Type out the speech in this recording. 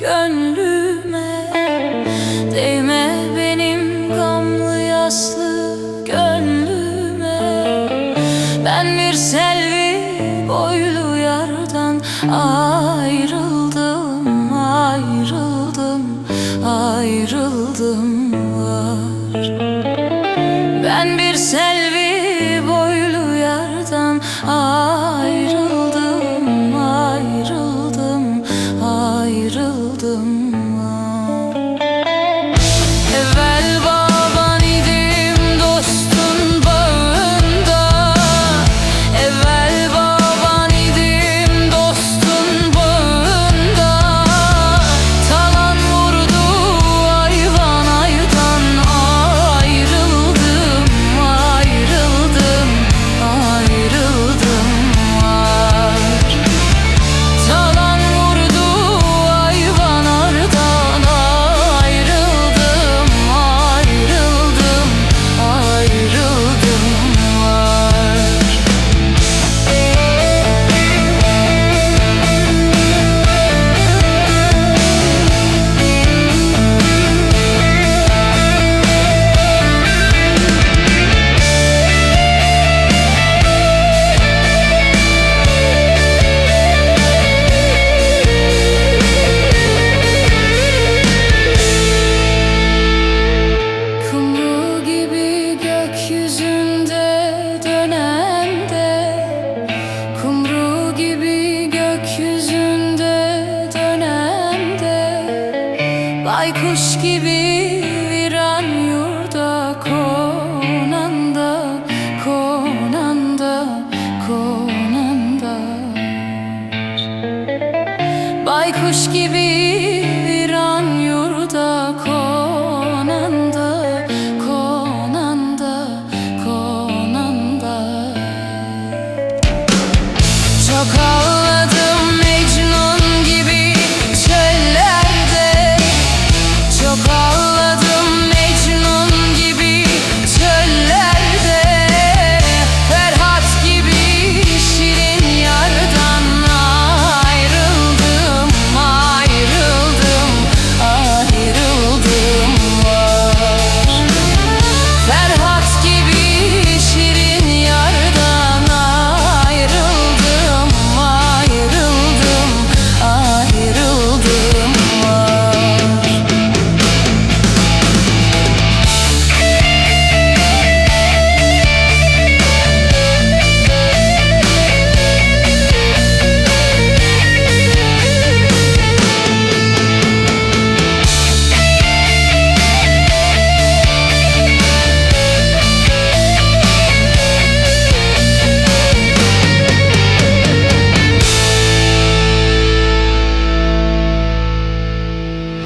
gönlüme. Değme benim gamlı yaslı gönlüme. Ben bir selvi boylu yardan ayrıldım Ayrıldım, ayrıldım var. Ben bir selvi Baykuş gibi viran yurda konanda Konanda, konanda. Baykuş gibi viran